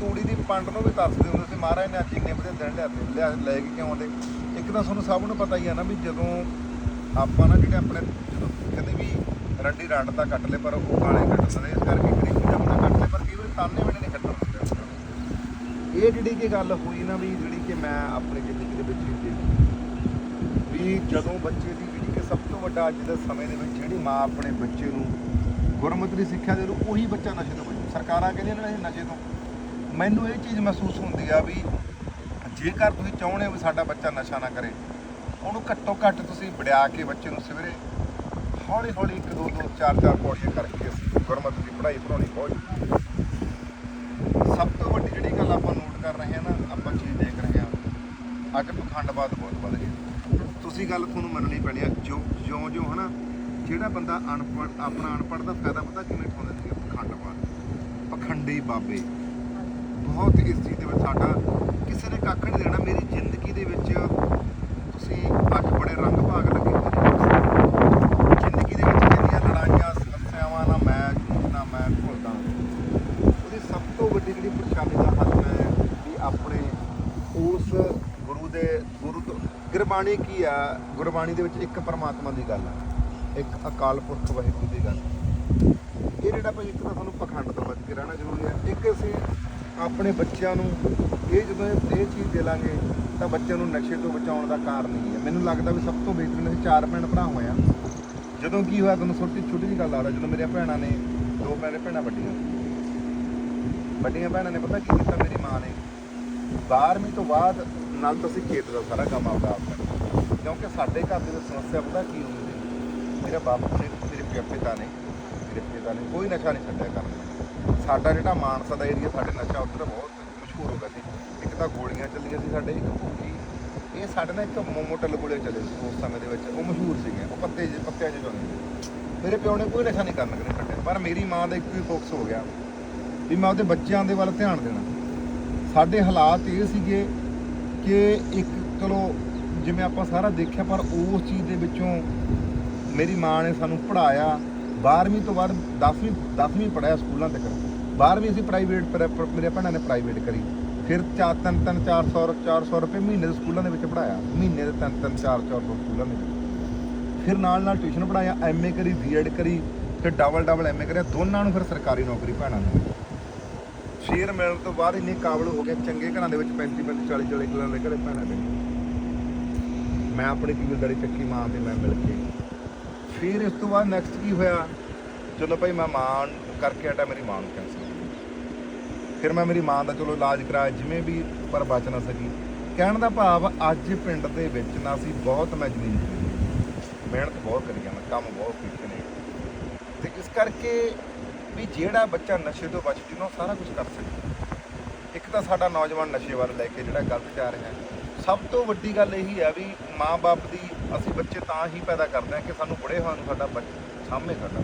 ਤੂੜੀ ਦੀ ਪੰਡ ਨੂੰ ਵੀ ਤਰਸਦੇ ਹੁੰਦੇ ਸੀ, ਮਹਾਰਾਜ ਨੇ ਅੱਜ ਇੰਨੇ ਵਧੀਆ ਦਿਨ ਲਿਆਦੇ ਲਿਆ, ਲੈ ਕੇ ਕਿਉਂ ਆਉਂਦੇ? ਇੱਕ ਤਾਂ ਤੁਹਾਨੂੰ ਸਭ ਨੂੰ ਪਤਾ ਹੀ ਆ ਨਾ ਵੀ ਜਦੋਂ ਆਪਾਂ ਨਾ ਜਿਹੜੇ ਆਪਣੇ, ਜਦੋਂ ਕਹਿੰਦੇ ਵੀ ਰੰਡੀ ਰੰਡ ਤਾਂ ਕੱਟ ਲੈ ਪਰ ਉਹ ਗਾਲੇ ਕੱਟ ਸਕਦੇ ਇਸ ਕਰਕੇ ਗਰੀਬੀ ਦਾ ਬੰਦਾ ਕੱਟ ਲੈ ਪਰ ਕਈ ਵਾਰੀ ਤਾਨੇ ਵੀ ਨਹੀਂ ਕੱਟਣ ਦਿੰਦੇ ਇਹ ਜਿਹੜੀ ਕੀ ਗੱਲ ਹੋਈ ਨਾ ਵੀ ਜਿਹੜੀ ਕਿ ਮੈਂ ਆਪਣੀ ਜ਼ਿੰਦਗੀ ਦੇ ਵਿੱਚ ਵੀ ਵੀ ਜਦੋਂ ਬੱਚੇ ਦੀ ਜਿਹੜੀ ਕਿ ਸਭ ਤੋਂ ਵੱਡਾ ਅੱਜ ਦੇ ਸਮੇਂ ਦੇ ਵਿੱਚ ਜਿਹੜੀ ਮਾਂ ਆਪਣੇ ਬੱਚੇ ਨੂੰ ਗੁਰਮਤਿ ਦੀ ਸਿੱਖਿਆ ਦੇ ਰੂ ਉਹੀ ਬੱਚਾ ਨਸ਼ੇ ਤੋਂ ਬਚੇ। ਸਰਕਾਰਾਂ ਕਹਿੰਦੀਆਂ ਨੇ ਇਹ ਨਸ਼ੇ ਤੋਂ। ਮੈਨੂੰ ਇਹ ਚੀਜ਼ ਮਹਿਸੂਸ ਹੁੰਦੀ ਆ ਵੀ ਜੇਕਰ ਤੁਸੀਂ ਚਾਹੁੰਦੇ ਹੋ ਵੀ ਸਾਡਾ ਬੱਚਾ ਨਸ਼ਾ ਨਾ ਕਰੇ, ਉਹਨੂੰ ਘੱਟੋ ਘੱਟ ਤੁਸੀਂ ਵੜਿਆ ਕੇ ਬੱਚੇ ਨੂੰ ਸਵੇਰੇ ਹੌਲੀ ਹੌਲੀ ਇੱਕ, ਦੋ ਦੋ, ਚਾਰ ਚਾਰ ਪੌੜੀਆਂ ਕਰਕੇ ਅਸੀਂ ਗੁਰਮਤਿ ਦੀ ਪੜ੍ਹਾਈ ਪੜਾਉਣੀ ਬਹੁਤ ਸਭ ਤੋਂ ਵੱਡੀ ਜਿਹੜੀ ਗੱਲ ਆਪਾਂ ਨੋਟ ਕਰ ਰਹੇ ਹਾਂ ਨਾ, ਆਪਾਂ ਚੀਜ਼ ਦੇਖ ਰਹੇ ਹਾਂ ਅੱਜ ਪਖੰਡਵਾਦ ਬਹੁਤ ਵੱਧ ਗਿਆ ਤੁਸੀਂ ਗੱਲ ਤੁਹਾਨੂੰ ਮੰਨਣੀ ਪੈਣੀ ਆ, ਜੋ, ਜਿਉਂ ਜਿਉਂ ਹਨਾ, ਜਿਹੜਾ ਬੰਦਾ ਅਨਪੜ੍ਹ, ਆਪਣਾ ਅਨਪੜ੍ਹ ਦਾ ਫਾਇਦਾ ਪਤਾ ਕਿਵੇਂ ਉਠਾਉਂਦੇ ਸੀ? ਪਖੰਡਵਾਦ ਪਖੰਡੀ ਬਾਬੇ। ਬਹੁਤ ਇਸ ਚੀਜ਼ ਦੇ ਵਿੱਚ ਸਾਡਾ ਕਿਸੇ ਨੇ ਕੱਖ ਨਹੀਂ ਦੇਣਾ, ਮੇਰੀ ਜ਼ਿੰਦਗੀ ਦੇ ਵਿੱਚ ਤੁਸੀਂ ਅੱਜ ਬੜੇ ਰੰਗ ਭਾਗ ਲੱਗੇ ਜ਼ਿੰਦਗੀ ਦੇ ਵਿੱਚ ਜਿਹੜੀਆਂ ਲੜਾਈਆਂ, ਸਮੱਸਿਆਵਾਂ ਨਾਲ ਮੈਂ ਨਾ ਮੈਂ ਭੁੱਲਦਾ ਉਹਦੀ ਸਭ ਤੋਂ ਵੱਡੀ ਜਿਹੜੀ ਪਰੇਸ਼ਾਨੀ ਦਾ ਹੱਲ ਹੈ ਵੀ ਆਪਣੇ ਉਸ ਗੁਰੂ ਦੇ, ਗੁਰੂ ਤੋਂ, ਗੁਰਬਾਣੀ ਕੀ ਆ? ਗੁਰਬਾਣੀ ਦੇ ਵਿੱਚ ਇੱਕ ਪਰਮਾਤਮਾ ਦੀ ਗੱਲ ਹੈ ਇੱਕ ਅਕਾਲ ਪੁਰਖ ਵਾਹਿਗੁਰੂ ਦੀ ਗੱਲ। ਇਹ ਜਿਹੜਾ ਭਾਈ ਇੱਕ ਤਾਂ ਤੁਹਾਨੂੰ ਪਖੰਡ ਤੋਂ ਬਚ ਕੇ ਰਹਿਣਾ ਜ਼ਰੂਰੀ ਹੈ ਇੱਕ ਅਸੀਂ ਆਪਣੇ ਬੱਚਿਆਂ ਨੂੰ ਇਹ ਜਦੋਂ ਇਹ ਚੀਜ਼ ਦੇ ਲਾਂਗੇ ਤਾਂ ਬੱਚਿਆਂ ਨੂੰ ਨਸ਼ੇ ਤੋਂ ਬਚਾਉਣ ਦਾ ਕਾਰਨ ਹੀ ਹੈ। ਮੈਨੂੰ ਲੱਗਦਾ ਵੀ ਸਭ ਤੋਂ ਬਿਹਤਰੀਨ ਅਸੀਂ ਚਾਰ ਭੈਣ ਭਰਾ ਹੋਏ ਆ ਜਦੋਂ ਕੀ ਹੋਇਆ, ਤੁਹਾਨੂੰ ਛੋਟੀ ਛੋਟੀ ਜਿਹੀ ਗੱਲ ਆ ਜਦੋਂ ਮੇਰੀਆਂ ਭੈਣਾਂ ਨੇ, ਦੋ ਮੇਰੇ ਭੈਣਾਂ ਵੱਡੀਆਂ। ਵੱਡੀਆਂ ਭੈਣਾਂ ਨੇ ਪਤਾ ਕੀ ਕੀਤਾ? ਮੇਰੀ ਮਾਂ ਨੇ 12ਵੀਂ ਤੋਂ ਬਾਅਦ ਨਾਲ ਤਾਂ ਅਸੀਂ ਖੇਤ ਦਾ ਸਾਰਾ ਕੰਮ ਆਪਦਾ ਆਪ ਕਰਨਾ। ਕਿਉਂਕਿ ਸਾਡੇ ਘਰ ਦੇ ਵਿੱਚ ਸਮੱਸਿਆ ਪਤਾ ਕੀ ਹੁੰਦੀ? ਸੀ ਮੇਰਾ ਬਾਪੂ ਨੇ ਮੇਰੇ ਪਿਓ ਪਿਤਾ ਨੇ, ਮੇਰੇ ਪਿਤਾ ਨੇ ਕੋਈ ਨਸ਼ਾ ਨਹੀਂ ਛੱਡਿਆ ਕਰਨ ਸਾਡਾ ਜਿਹੜਾ ਮਾਨਸਾ ਦਾ ਏਰੀਆ ਸਾਡੇ ਨਸ਼ਾ ਉੱਧਰ ਬਹੁਤ ਮਸ਼ਹੂਰ ਹੋ ਗਿਆ ਸੀ। ਇੱਕ ਤਾਂ ਗੋਲੀਆਂ ਚੱਲੀਆਂ ਸੀ ਸਾਡੇ, ਇੱਕ ਭੁੱਕੀ। ਇਹ ਸਾਡੇ ਨਾਲ ਇੱਕ ਮੋਮੋ ਟੱਲ ਗੋਲੇ ਚੱਲੇ ਸੀ ਉਸ ਸਮੇਂ ਦੇ ਵਿੱਚ। ਉਹ ਮਸ਼ਹੂਰ ਸੀਗੇ ਉਹ ਪੱਤੇ ਜਿਹੇ, ਪੱਤਿਆਂ 'ਚ ਚੋਂ ਮੇਰੇ ਪਿਓ ਨੇ ਕੋਈ ਨਸ਼ਾ ਨਹੀਂ ਕਰਨ ਕਦੇ ਛੱਡਿਆ ਪਰ ਮੇਰੀ ਮਾਂ ਦਾ ਇੱਕ ਹੀ ਫੋਕਸ ਹੋ ਗਿਆ ਵੀ ਮੈਂ ਉਹਦੇ ਬੱਚਿਆਂ ਦੇ ਵੱਲ ਧਿਆਨ ਦੇਣਾ। ਸਾਡੇ ਹਾਲਾਤ ਇਹ ਸੀਗੇ ਕਿ ਇੱਕ, ਚਲੋ, ਜਿਵੇਂ ਆਪਾਂ ਸਾਰਾ ਦੇਖਿਆ, ਪਰ ਉਸ ਚੀਜ਼ ਦੇ ਵਿੱਚੋਂ ਮੇਰੀ ਮਾਂ ਨੇ ਸਾਨੂੰ ਪੜਾਇਆ 12ਵੀਂ ਤੋਂ ਬਾਅਦ 10ਵੀਂ 10ਵੀਂ ਪੜਾਇਆ ਸਕੂਲਾਂ ਤੱਕ। 12ਵੀਂ ਅਸੀਂ ਪ੍ਰਾਈਵੇਟ ਮੇਰੇ ਭੈਣਾਂ ਨੇ ਪ੍ਰਾਈਵੇਟ ਕਰੀ। ਫਿਰ ਚਾਰ ਤਿੰਨ ਤਿੰਨ 400 400 ਰੁਪਏ ਮਹੀਨੇ ਦੇ ਸਕੂਲਾਂ ਦੇ ਵਿੱਚ ਪੜਾਇਆ ਮਹੀਨੇ ਦੇ ਤਿੰਨ ਤਿੰਨ 4 400 ਸਕੂਲਾਂ ਦੇ ਵਿੱਚ। ਫਿਰ ਨਾਲ ਨਾਲ ਟਿਊਸ਼ਨ ਪੜਾਇਆ ਐਮਏ ਕਰੀ ਬੀਐਡ ਕਰੀ, ਫਿਰ ਡਬਲ ਡਬਲ ਐਮਏ ਕਰਿਆ। ਦੋਨਾਂ ਨੂੰ ਫਿਰ ਸਰਕਾਰੀ ਨੌਕਰੀ ਭੈਣਾਂ ਨੂੰ। ਸ਼ੇਰ ਮਿਲਣ ਤੋਂ ਬਾਅਦ ਇੰਨੇ ਕਾਬਲ ਹੋ ਗਏ ਚੰਗੇ ਘਰਾਂ ਦੇ ਵਿੱਚ 35 35 40 40 ਕਿੱਲਾਂ ਦੇ ਘਰੇ ਭੈਣਾਂ ਦੇ ਮੈਂ ਆਪਣੀ ਕਬੀਲਦਾਰੀ ਚੱਕੀ ਮਾਂ ਤੇ ਮੈਂ ਮਿਲ ਕੇ। ਫਿਰ ਇਸ ਤੋਂ ਬਾਅਦ ਨੈਕਸਟ ਕੀ ਹੋਇਆ? ਚਲੋ ਭਾਈ ਮੈਂ ਮਾਂ ਕਰਕੇ ਹਟਾ ਮੇਰੀ ਮਾਂ ਨੂੰ ਕੈਂਸਰ ਫਿਰ ਮੈਂ ਮੇਰੀ ਮਾਂ ਦਾ ਚਲੋ ਇਲਾਜ ਕਰਾਇਆ, ਜਿਵੇਂ ਵੀ ਪਰ ਬਚ ਨਾ ਸਕੀ। ਕਹਿਣ ਦਾ ਭਾਵ ਅੱਜ ਪਿੰਡ ਦੇ ਵਿੱਚ ਨਾ ਸੀ, ਬਹੁਤ ਮੈਂ ਜ਼ਮੀਨ ਮਿਹਨਤ ਬਹੁਤ ਕਰੀ ਆ ਮੈਂ, ਕੰਮ ਬਹੁਤ ਕੀਤੇ ਨੇ। ਤੇ ਇਸ ਕਰਕੇ ਵੀ ਜਿਹੜਾ ਬੱਚਾ ਨਸ਼ੇ ਤੋਂ ਬਚ ਜੂਗਾ ਉਹ ਸਾਰਾ ਕੁਝ ਕਰ ਸਕਦਾ ਇੱਕ ਤਾਂ ਸਾਡਾ ਨੌਜਵਾਨ ਨਸ਼ੇ ਵੱਲ ਲੈ ਕੇ ਜਿਹੜਾ ਗਲਤ ਜਾ ਰਿਹਾ। ਸਭ ਤੋਂ ਵੱਡੀ ਗੱਲ ਇਹੀ ਆ ਵੀ ਮਾਂ-ਬਾਪ ਦੀ ਅਸੀਂ ਬੱਚੇ ਤਾਂ ਹੀ ਪੈਦਾ ਕਰਦੇ ਹਾਂ ਕਿ ਸਾਨੂੰ ਬੁੜੇ ਹੋਣ ਨੂੰ ਸਾਡਾ ਬੱਚਾ, ਸਾਹਮਣੇ ਖੜਾ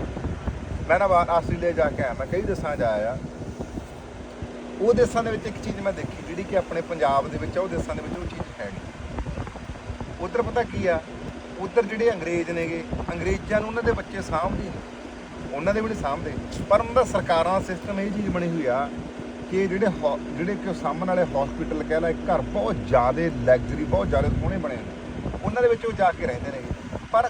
ਮੈਂ ਨਾ ਬਾਹਰ ਆਸਟ੍ਰੇਲੀਆ ਜਾ ਕੇ ਆਇਆ, ਮੈਂ ਕਈ ਦੇਸ਼ਾਂ 'ਚ ਆਇਆ। ਉਹ ਦੇਸ਼ਾਂ ਦੇ ਵਿੱਚ ਇੱਕ ਚੀਜ਼ ਮੈਂ ਦੇਖੀ, ਜਿਹੜੀ ਕਿ ਆਪਣੇ ਪੰਜਾਬ ਦੇ ਵਿੱਚ ਉਹ ਦੇਸ਼ਾਂ ਦੇ ਵਿੱਚ ਉਹ ਚੀਜ਼ ਹੈ ਨਹੀਂ। ਉਧਰ ਪਤਾ ਕੀ ਆ? ਉਧਰ ਜਿਹੜੇ ਅੰਗਰੇਜ਼ ਨੇਗੇ, ਅੰਗਰੇਜ਼ਾਂ ਨੂੰ ਉਹਨਾਂ ਦੇ ਬੱਚੇ ਸਾਂਭਦੇ ਨਹੀਂ ਉਹਨਾਂ ਦੇ ਵੀ ਨਹੀਂ ਸਾਂਭਦੇ। ਪਰ ਉਹਨਾਂ ਦਾ ਸਰਕਾਰਾਂ ਦਾ ਸਿਸਟਮ ਇਹ ਚੀਜ਼ ਬਣੀ ਹੋਈ ਆ ਕਿ ਜਿਹੜੇ ਹੋ- ਜਿਹੜੇ ਕਿ ਸਾਹਮਣੇ ਵਾਲੇ ਹਸਪੀਟਲ ਕਹਿ ਲਾ ਘਰ ਬਹੁਤ ਜ਼ਿਆਦਾ ਲੈਗਜ਼ਰੀ ਬਹੁਤ ਜ਼ਿਆਦਾ ਸੋਹਣੇ ਬਣੇ ਨੇ। ਉਹਨਾਂ ਦੇ ਵਿੱਚ ਉਹ ਜਾ ਕੇ ਰਹਿੰਦੇ ਨੇ ਪਰ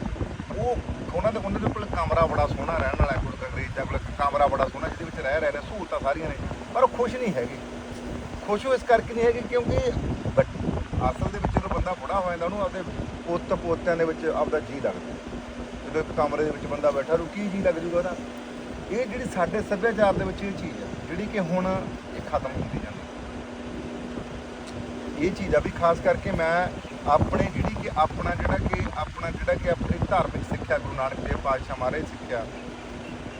ਉਹ ਉਹਨਾਂ ਦੇ ਉਹਨਾਂ ਦੇ ਕੋਲ ਕਮਰਾ ਬੜਾ ਸੋਹਣਾ ਰਹਿਣ ਵਾਲਾ ਕੋਲ ਅੰਗਰੇਜ਼ਾਂ ਕੋਲ ਕਮਰਾ ਬੜਾ ਸੋਹਣਾ, ਜਿਹਦੇ ਵਿੱਚ ਰਹਿ ਰਹੇ ਨੇ ਸਹੂਲਤਾਂ ਸਾਰੀਆਂ ਨੇ। ਪਰ ਉਹ ਖੁਸ਼ ਨਹੀਂ ਹੈਗੇ। ਖੁਸ਼ ਉਹ ਇਸ ਕਰਕੇ ਨਹੀਂ ਹੈਗੇ ਕਿਉਂਕਿ ਅਸਲ ਦੇ ਵਿੱਚ ਜਦੋਂ ਬੰਦਾ ਬੁੜਾ ਹੋ ਜਾਂਦਾ, ਉਹਨੂੰ ਆਪਦੇ ਪੁੱਤ ਪੋਤਿਆਂ ਦੇ ਵਿੱਚ ਆਪਦਾ ਜੀ ਲੱਗਦਾ ਜਦੋਂ ਇੱਕ ਕਮਰੇ ਦੇ ਵਿੱਚ ਬੰਦਾ ਬੈਠਾ ਰੂ ਕੀ ਜੀ ਲੱਗ ਜੂਗਾ ਉਹਦਾ? ਇਹ ਜਿਹੜੀ ਸਾਡੇ ਸੱਭਿਆਚਾਰ ਦੇ ਵਿੱਚ ਇਹ ਚੀਜ਼ ਆ ਜਿਹੜੀ ਕਿ ਹੁਣ ਇਹ ਖਤਮ ਹੁੰਦੀ ਜਾਂਦੀ ਇਹ ਚੀਜ਼ ਆ ਵੀ ਖਾਸ ਕਰਕੇ ਮੈਂ ਆਪਣੇ ਕਿ ਆਪਣਾ ਜਿਹੜਾ ਕਿ, ਆਪਣਾ ਜਿਹੜਾ ਕਿ ਆਪਣੀ ਧਾਰਮਿਕ ਸਿੱਖਿਆ, ਗੁਰੂ ਨਾਨਕ ਦੇਵ ਪਾਤਸ਼ਾਹ ਮਹਾਰਾਜ ਸਿੱਖਿਆ,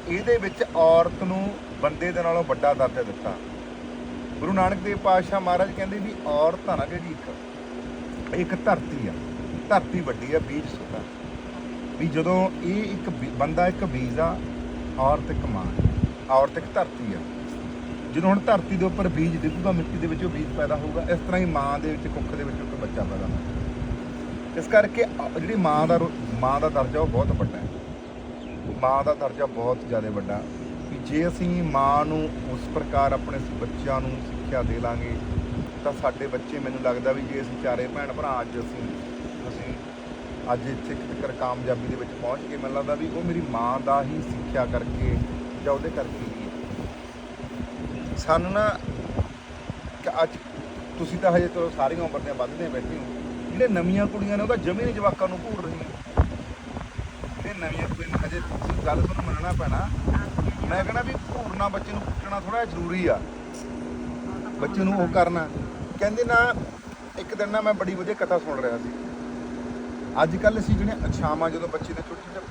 ਇਹਦੇ ਵਿੱਚ ਔਰਤ ਨੂੰ ਬੰਦੇ ਦੇ ਨਾਲੋਂ ਵੱਡਾ ਦਰਜਾ ਦਿੱਤਾ। ਗੁਰੂ ਨਾਨਕ ਦੇਵ ਪਾਤਸ਼ਾਹ ਮਹਾਰਾਜ ਕਹਿੰਦੇ ਵੀ ਔਰਤ ਆ ਨਾ ਜਿਹੜੀ ਇੱਕ ਇੱਕ ਧਰਤੀ ਆ, ਧਰਤੀ ਵੱਡੀ ਆ, ਬੀਜ ਛੋਟਾ ਵੀ ਜਦੋਂ ਇਹ ਇੱਕ ਬੀ- ਬੰਦਾ ਇੱਕ ਬੀਜ ਆ, ਔਰਤ ਇੱਕ ਮਾਂ ਔਰਤ ਇੱਕ ਧਰਤੀ ਆ। ਜਦੋਂ ਹੁਣ ਧਰਤੀ ਦੇ ਉੱਪਰ ਬੀਜ ਡਿੱਗੂਗਾ, ਮਿੱਟੀ ਦੇ ਵਿੱਚ ਉਹ ਬੀਜ ਪੈਦਾ ਹੋਊਗਾ, ਇਸ ਤਰ੍ਹਾਂ ਹੀ ਮਾਂ ਦੇ ਵਿੱਚ, ਕੁੱਖ ਦੇ ਵਿੱਚ ਇੱਕ ਬੱਚਾ ਪੈਦਾ ਹੋਊਗਾ। ਇਸ ਕਰਕੇ ਜਿਹੜੀ ਮਾਂ ਦਾ ਰੋ- ਮਾਂ ਦਾ ਦਰਜਾ ਉਹ ਬਹੁਤ ਵੱਡਾ ਹੈ। ਮਾਂ ਦਾ ਦਰਜਾ ਬਹੁਤ ਜ਼ਿਆਦਾ ਵੱਡਾ। ਵੀ ਜੇ ਅਸੀਂ ਮਾਂ ਨੂੰ ਉਸ ਪ੍ਰਕਾਰ ਆਪਣੇ ਬੱਚਿਆਂ ਨੂੰ ਸਿੱਖਿਆ ਦੇ ਲਾਂਗੇ, ਤਾਂ ਸਾਡੇ ਬੱਚੇ ਮੈਨੂੰ ਲੱਗਦਾ ਵੀ ਜੇ ਅਸੀਂ ਚਾਰੇ ਭੈਣ ਭਰਾ ਅੱਜ ਅਸੀਂ ਅਸੀਂ ਅੱਜ ਇੱਥੇ ਤੱਕ ਕਾਮਯਾਬੀ ਦੇ ਵਿੱਚ ਪਹੁੰਚ ਕੇ ਮੈਨੂੰ ਲੱਗਦਾ ਵੀ ਉਹ ਮੇਰੀ ਮਾਂ ਦਾ ਹੀ ਸਿੱਖਿਆ ਕਰਕੇ ਜਾਂ ਉਹਦੇ ਕਰਕੇ ਹੀ ਸਾਨੂੰ ਨਾ ਅੱਜ ਤੁਸੀਂ ਤਾਂ ਹਜੇ ਤੋਂ ਸਾਰੀਆਂ ਉਮਰ ਦੀਆਂ ਵੱਧਦੇ ਬੈਠੇ ਹੋ। ਜਿਹੜੇ ਨਵੀਆਂ ਕੁੜੀਆਂ ਨੇ ਉਹ ਤਾਂ ਜਮੇ ਨਹੀਂ ਜਵਾਕਾਂ ਨੂੰ ਘੂਰ ਰਹੀਆਂ। ਜਿਹੜੇ ਨਵੀਆਂ ਕੁੜੀਆਂ ਨੇ ਹਜੇ ਤੁਸੀਂ ਗੱਲ ਤੁਹਾਨੂੰ ਮੰਨਣਾ ਪੈਣਾ। ਮੈਂ ਕਹਿੰਦਾ ਵੀ ਘੂਰਨਾ ਬੱਚੇ ਨੂੰ ਕੁੱਟਣਾ ਥੋੜਾ ਜ਼ਰੂਰੀ ਆ। ਬੱਚੇ ਨੂੰ ਉਹ ਕਰਨਾ। ਕਹਿੰਦੇ ਨਾ, ਇੱਕ ਦਿਨ ਨਾ ਮੈਂ ਬੜੀ ਵਧੀਆ ਕਥਾ ਸੁਣ ਰਿਹਾ ਸੀ। ਅੱਜ ਕੱਲ ਅਸੀਂ ਜਿਹੜੀਆਂ ਅਛਾਵਾਂ ਜਦੋਂ ਬੱਚੇ ਦੇ ਛੋਟੇ ਛੋਟੇ